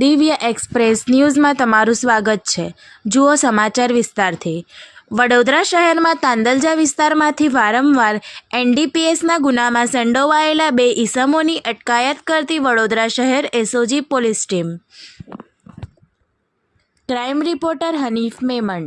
દિવ્ય એક્સપ્રેસ ન્યૂઝમાં તમારું સ્વાગત છે. જુઓ સમાચાર વિસ્તારથી. વડોદરા શહેરમાં તાંદલજા વિસ્તારમાંથી વારંવાર એનડીપીએસના ગુનામાં સંડોવાયેલા બે ઈસમોની અટકાયત કરતી વડોદરા શહેર SOG police team. Crime reporter Hanif Memon.